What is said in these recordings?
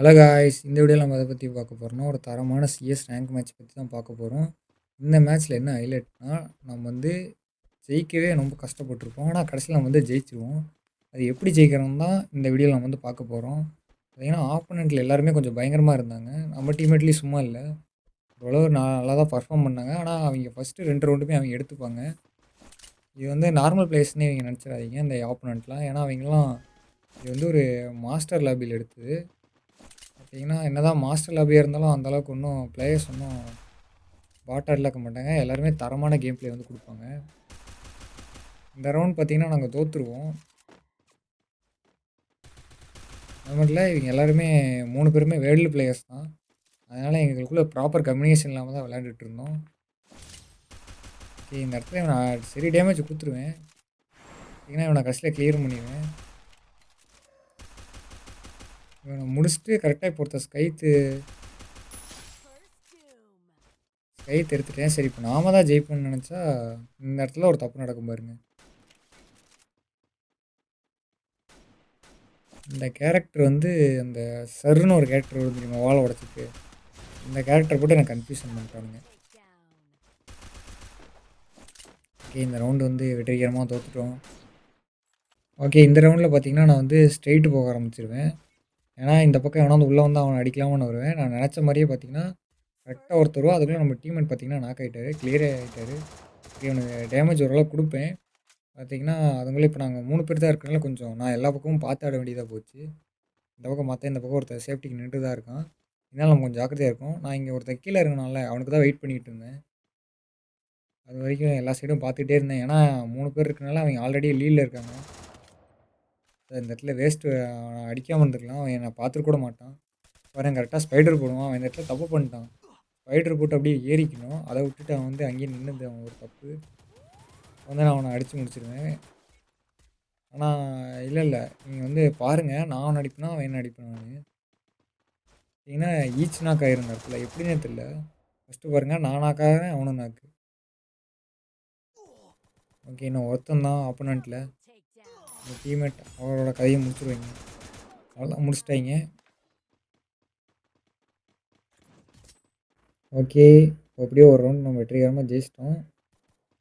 Hello guys இந்த வீடியோவில் நம்ம அதை பற்றி பார்க்க போகிறோம்னா ஒரு தரமான சிஎஸ் ரேங்க் மேட்ச் பற்றி தான் பார்க்க போகிறோம் இந்த மேட்ச்சில் என்ன ஹைலைட்னா நம்ம வந்து ஜெயிக்கவே ரொம்ப கஷ்டப்பட்டிருப்போம். ஆனால் கடைசியில் நம்ம வந்து ஜெயிச்சிருவோம். அது எப்படி ஜெயிக்கிறோம் தான் இந்த வீடியோவில் நம்ம வந்து பார்க்க போகிறோம் ஏன்னா ஆப்போனண்ட்டில் எல்லாருமே கொஞ்சம் பயங்கரமாக இருந்தாங்க. நம்ம டீம்மேட்லேயும் சும்மா இல்லை. ஓரளவு நான் நல்லா தான் பர்ஃபார்ம் பண்ணாங்க. ஆனால் அவங்க ஃபஸ்ட்டு ரெண்டு ரவுண்டுமே அவங்க எடுத்துப்பாங்க. இது வந்து நார்மல் பிளேஸ்னே இவங்க நினச்சிடாதீங்க இந்த ஆப்போனண்ட்லாம் ஏன்னா அவங்களாம் இது வந்து ஒரு மாஸ்டர் லேபில் எடுத்தது. பார்த்தீங்கன்னா என்னதான் மாஸ்டர் லாபியாக இருந்தாலும் அந்த அளவுக்கு ஒன்றும் பிளேயர்ஸ் ஒன்றும் பாட்டாக இருக்க மாட்டாங்க. எல்லாருமே தரமான கேம் பிளே வந்து கொடுப்பாங்க. இந்த ரவுண்ட் பார்த்தீங்கன்னா நாங்கள் தோற்றுருவோம் அது மட்டும் இல்லை இவங்க எல்லாருமே மூணு பேருமே வேர்ல்டு பிளேயர்ஸ் தான். அதனால் எங்களுக்குள்ளே ப்ராப்பர் கம்யூனிகேஷன் இல்லாமல் தான் விளையாண்டுட்டு இருந்தோம். ஓகே இந்த இடத்துல நான் சரி டேமேஜ் கொடுத்துருவேன். ஏன்னா இவனை கடைசியில் கிளியர் பண்ணிடுவேன். இவனை முடிச்சுட்டு கரெக்டாக பொறுத்த ஸ்கைத்து ஸ்கைத் எடுத்துட்டேன். சரி இப்போ நாம தான் ஜெயிப்போம்னு நினச்சா இந்த இடத்துல ஒரு தப்பு நடக்கும் பாருங்க. இந்த கேரக்டர் வந்து அந்த சருன்னு ஒரு கேரக்டர் வரும் தெரியுமா வாழை உடச்சிட்டு. இந்த கேரக்டர் போட்டு எனக்கு கன்ஃபியூஷன் பண்ணிட்டானுங்க. ஓகே இந்த ரவுண்டு வந்து வெற்றிகரமாக தோற்றுட்டோம் ஓகே இந்த ரவுண்டில் பார்த்தீங்கன்னா நான் வந்து ஸ்ட்ரெயிட்டு போக ஆரம்பிச்சிருவேன். ஏன்னா இந்த பக்கம் எவனா வந்து உள்ளே வந்து அவனை அடிக்கலாம்னு வருவேன். நான் நினச்ச மாதிரியே பார்த்தீங்கன்னா கரெக்டாக ஒருத்தர் அதுக்குள்ளே நம்ம டீம்மேட் பார்த்தீங்கன்னா நாக் ஆகிட்டாரு கிளியரே ஆகிட்டாரு இவனுக்கு டேமேஜ் ஓரளவு கொடுப்பேன். பார்த்தீங்கன்னா அதுங்களே இப்போ நாங்கள் மூணு பேர் தான் இருக்கனால கொஞ்சம் நான் எல்லா பக்கமும் பார்த்து ஆட வேண்டியதாக போச்சு. இந்த பக்கம் மற்ற இந்த பக்கம் ஒருத்தர் சேஃப்டிக்கு நின்று தான் இருக்கான். இதனால் நம்ம கொஞ்சம் ஜாக்கிரதையாக இருக்கும் நான் இங்கே ஒருத்தர் கீழே இருக்கனால அவனுக்கு தான் வெயிட் பண்ணிகிட்டு இருந்தேன். அது வரைக்கும் எல்லா சைடும் பார்த்துக்கிட்டே இருந்தேன். ஏன்னா மூணு பேர் இருக்கனால அவங்க ஆல்ரெடி லீடில் இருக்காங்க. இந்த இடத்துல வேஸ்ட்டு அடிக்காமல் இருந்திருக்கலாம் அவன் என்னை பார்த்துருக்கூட மாட்டான். பாருங்க கரெக்டாக ஸ்பைடர் போடுவான். அவன் இந்த இடத்துல தப்பு பண்ணிட்டான். ஸ்பைடர் போட்டு அப்படியே ஏறிக்கணும். அதை விட்டுட்டு அவன் வந்து அங்கேயே நின்றுது அவன் ஒரு தப்பு. வந்து நான் அவனை அடித்து முடிச்சிருவேன். ஆனால் இல்லை இல்லை. நீங்கள் வந்து பாருங்கள் நான் அவன் அடிப்பேனா அவன் என்ன அடிப்பேன் நான்? ஏன்னா ஈச் நாக் ஆயிருந்த இடத்துல. எப்படின்னே தெரில ஃபஸ்ட்டு பாருங்கள் நானாக்காக அவனும் நாக்கு. ஓகே இன்னும் ஒருத்தன் தான் ஆப்போனண்ட்டில் அந்த டீம்மேட் அவரோட கதையை முடிச்சுருவாங்க. அவ்வளோதான் முடிச்சிட்டாங்க. ஓகே அப்படியே ஒரு ரவுண்ட் நம்ம வெற்றிகரமாக ஜெயிச்சிட்டோம்.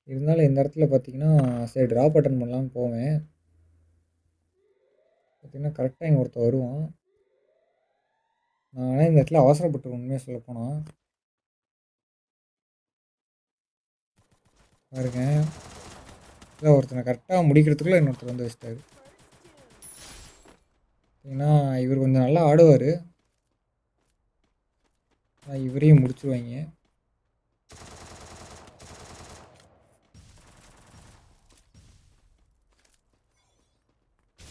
இருந்தாலும் இந்த இடத்துல பார்த்தீங்கன்னா சரி ட்ராப் அட்டன் பண்ணலான்னு போவேன். பார்த்தீங்கன்னா கரெக்டாக இங்கே ஒருத்தர் வருவான். நான் இந்த இடத்துல அவசரப்பட்டு உண்மையாக சொல்ல போனால் பாருங்கள் இல்லை ஒருத்தனை கரெக்டாக முடிக்கிறதுக்குள்ளே இன்னொருத்தர் வந்து வச்சிட்டாரு ஏன்னா இவர் கொஞ்சம் நல்லா ஆடுவார். ஆனால் இவரையும் முடிச்சுருவாங்க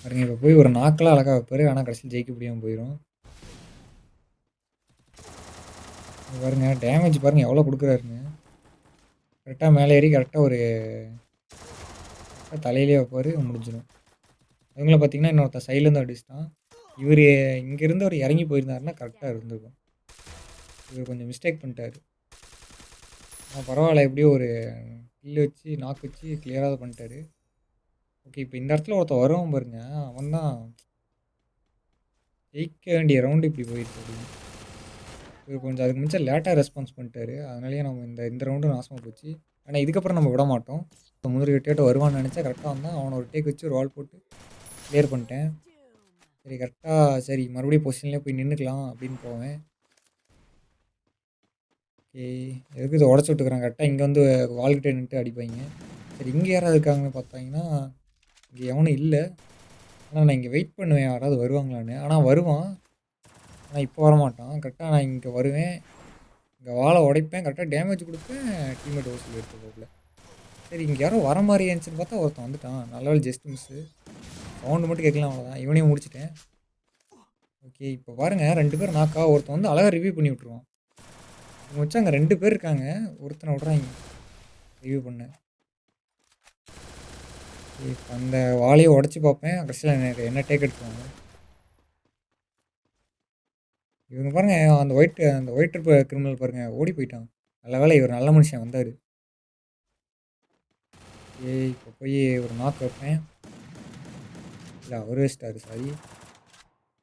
பாருங்க இப்போ போய் ஒரு நாக்கெல்லாம் அழகாக வைப்பார். ஆனால் கடைசியில் ஜெயிக்க முடியாமல் போயிடும் பாருங்க டேமேஜ் பாருங்கள் எவ்வளோ கொடுக்குறாருங்க. கரெக்டாக மேலே ஏறி கரெக்டாக ஒரு தலையிலே வைப்பார் முடிஞ்சிடும். இவங்கள பார்த்தீங்கன்னா இன்னொருத்த சைட்லேருந்து அடிச்சிட்டான். இவர் இங்கேருந்து அவர் இறங்கி போயிருந்தாருன்னா கரெக்டாக இருந்திருக்கும். இவர் கொஞ்சம் மிஸ்டேக் பண்ணிட்டார். ஆனால் பரவாயில்ல எப்படியோ ஒரு கில்லு வச்சு நாக்கு வச்சு கிளியராக பண்ணிட்டாரு. ஓகே இப்போ இந்த இடத்துல ஒருத்தர் வருவான் பாருங்க. அவன் தான் ஜெயிக்க வேண்டிய ரவுண்டு இப்படி போயிட்டு அப்படின்னு. இவர் கொஞ்சம் அதுக்கு மிச்சம் லேட்டாக ரெஸ்பான்ஸ் பண்ணிட்டாரு. அதனாலேயே நம்ம இந்த இந்த ரவுண்டும் நாசமாக போச்சு. ஆனால் இதுக்கப்புறம் நம்ம விட மாட்டோம். முந்திரி டேட்டை வருவான்னு நினச்சா கரெக்டாக வந்தேன் அவனை ஒரு டேக் வச்சு ஒரு வால் போட்டு கிளியர் பண்ணிட்டேன். சரி கரெக்டாக சரி மறுபடியும் பொசிஷன்லேயே போய் நின்றுக்கலாம் அப்படின்னு போவேன். ஓகே எதுக்கு இதை உடச்சி விட்டுக்கிறான் கரெக்டாக இங்கே வந்து வால்கிட்டே நின்றுட்டு அடிப்பாங்க. சரி இங்கே யாராவது இருக்காங்கன்னு பார்த்தாங்கன்னா இங்கே எவனும் இல்லை. ஆனால் நான் இங்கே வெயிட் பண்ணுவேன். யாராவது வருவாங்களான்னு. ஆனால் வருவான். ஆனால் இப்போ வரமாட்டான். கரெக்டாக நான் இங்கே வருவேன். இங்கே வாழை உடைப்பேன் கரெக்டாக டேமேஜ் கொடுப்பேன் டீமேட் ஓசில் எடுத்து சரி இங்கே யாரோ வர மாதிரி இருந்துச்சுன்னு பார்த்தா ஒருத்தன் வந்துட்டான். நல்ல ஜஸ்ட் மிஸ்ஸு சவுண்டு மட்டும் கேட்கலாம் அவ்வளோதான் இவனையும் முடிச்சிட்டேன். ஓகே இப்போ பாருங்கள் ரெண்டு பேர் நாக்கா ஒருத்தன் வந்து அழகாக ரிவ்யூ பண்ணி விட்ருவான் இவங்க வச்சு அங்கே ரெண்டு பேர் இருக்காங்க. ஒருத்தனை விட்றாங்க. ரிவ்யூ பண்ண. இப்போ அந்த வாழையை உடச்சி பார்ப்பேன். கடைசியில் எனக்கு என்ன டேக் எடுத்துவாங்க? இவங்க பாருங்கள் அந்த ஒயிட் அந்த ஒயிட் கிரிமினல் பாருங்கள் ஓடி போயிட்டான். நல்ல வேலை இவர் நல்ல மனுஷன் வந்தார். ஏய் இப்போ போய் ஒரு நாக் வைப்பேன் இல்லை அவர் வச்சிட்டாரு சாரி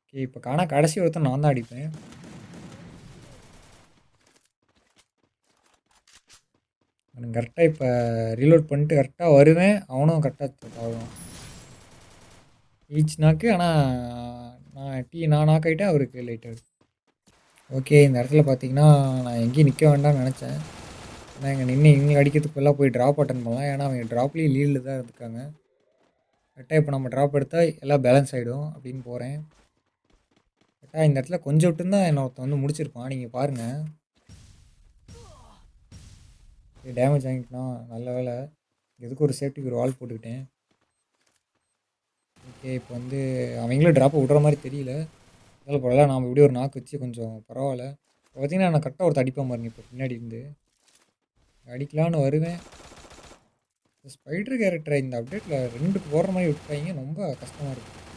ஓகே இப்போ காணா கடைசி ஒருத்தன் நான் தான் அடிப்பேன். நான் கரெக்டாக இப்போ ரீலோட் பண்ணிட்டு கரெக்டாக வருவேன். அவனும் கரெக்டாக ஆகும் ஈச் நாக்கு ஆனால் நான் டீ நான் நாக்காயிட்டேன் அவருக்கு லைட்டாக ஓகே இந்த இடத்துல பார்த்தீங்கன்னா நான் எங்கேயும் நிற்க வேண்டாம்னு நினச்சேன். ஆனால் இங்கே நின்று இவங்க அடிக்கிறதுக்குள்ளே போய் ட்ராப் அட்டன் பண்ணலாம். ஏன்னா அவங்க ட்ராப்லேயும் லீடில் தான் இருக்காங்க. கரெக்டாக இப்போ நம்ம ட்ராப் எடுத்தால் எல்லாம் பேலன்ஸ் ஆகிடும் அப்படின்னு போகிறேன் கரெக்டாக இந்த இடத்துல கொஞ்சம் விட்டு என்னை என்ன ஒருத்தன் வந்து முடிச்சிருப்பான். நீங்கள் பாருங்கள் டேமேஜ் வாங்கிக்கலாம் நல்ல வேலை. எதுக்கு ஒரு சேஃப்டிக்கு ஒரு வால் போட்டுக்கிட்டேன்? ஓகே இப்போ வந்து அவங்களும் ட்ராப்பை விடுற மாதிரி தெரியல. அதில் பரவாயில்ல நாம் இப்படி ஒரு நாக்கு வச்சு கொஞ்சம் பரவாயில்ல. இப்போ பார்த்தீங்கன்னா நான் கரெக்டாக ஒருத்தர் அடிப்பேன் பாருங்க இப்போ பின்னாடி இருந்து. அடிக்கலான்னு வருவேன். இந்த ஸ்பைடர் கேரக்டரை இந்த அப்டேட்டில் ரெண்டு போடுற மாதிரி விட்டாங்க ரொம்ப கஷ்டமாக இருக்குது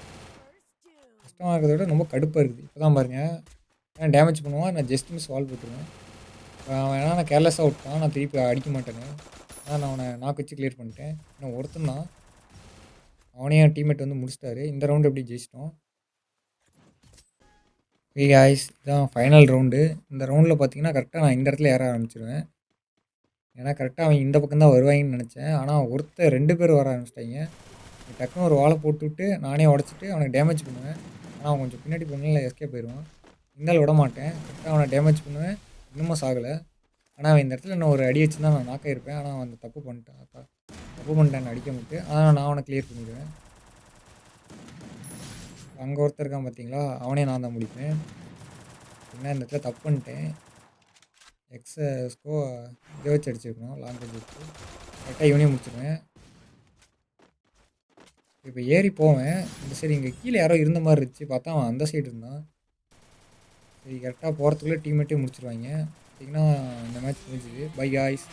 கஷ்டமாக இருக்கிறத விட ரொம்ப கடுப்பாக இருக்குது. இப்போ தான் பாருங்கள் ஏன்னா டேமேஜ் பண்ணுவான்? நான் ஜஸ்ட் மிஸ் வால் போட்டுருவேன். அவன் ஏன்னா நான் கேர்லெஸ்ஸாக விட்டான். நான் திருப்பி அடிக்க மாட்டேன்னு. ஆனால் நான் அவனை நாக்கு வச்சு கிளியர் பண்ணிட்டேன். இன்னும் ஒருத்தன் தான். அவனையும் என் டீம்மேட் வந்து முடிச்சிட்டாரு. இந்த ரவுண்டு எப்படி ஜெயிச்சிட்டோம்? ஓகே காய்ஸ் இதான் ஃபைனல் ரவுண்டு இந்த ரவுண்டில் பார்த்தீங்கன்னா கரெக்டாக நான் இந்த இடத்துல ஏற ஆரம்பிச்சிருவேன். ஏன்னா கரெக்டாக அவன் இந்த பக்கம் தான் வருவாங்கன்னு நினச்சேன். ஆனால் ஒருத்தர் ரெண்டு பேர் வர ஆரம்பிச்சிட்டாங்க. டக்குன்னு ஒரு வாழை போட்டு விட்டு நானே உடச்சிட்டு அவனுக்கு டேமேஜ் பண்ணுவேன். ஆனால் அவன் கொஞ்சம் பின்னாடி பண்ணல எஸ்கே போயிடுவான் இருந்தாலும் விட மாட்டேன். கரெக்டாக அவனை டேமேஜ் பண்ணுவேன். இன்னமும் சாகலை. ஆனால் அவன் இந்த இடத்துல நான் ஒரு அடி வச்சு தான் நான் நாக்காயிருப்பேன் ஆனால் அவன் அந்த தப்பு பண்ணிட்டான். தப்பு பண்ணிட்டேன் அடிக்க முட்டு ஆனால் நான் அவனை கிளியர் பண்ணிடுவேன். அங்கே ஒருத்தர் இருக்கான் பார்த்தீங்களா அவனே நான் தான் முடிப்பேன். என்ன இந்த இடத்துல தப்பு பண்ணிட்டேன். எக்ஸை ஸ்கோ இதை வச்சு அடிச்சிருக்கணும் லாங் ரேஞ்ச் வச்சு. கரெக்டாக இவனே முடிச்சிருவேன். இப்போ ஏறி போவேன். இந்த சரி இங்கே கீழே யாரோ இருந்த மாதிரி இருந்துச்சு. பார்த்தா அவன் அந்த சைடு இருந்தான். சரி கரெக்டாக போகிறதுக்குள்ளே டீம்மேட்டே முடிச்சிருவாங்க. பார்த்தீங்கன்னா இந்த மேட்ச் முடிஞ்சுது. பை ஆய்ஸ்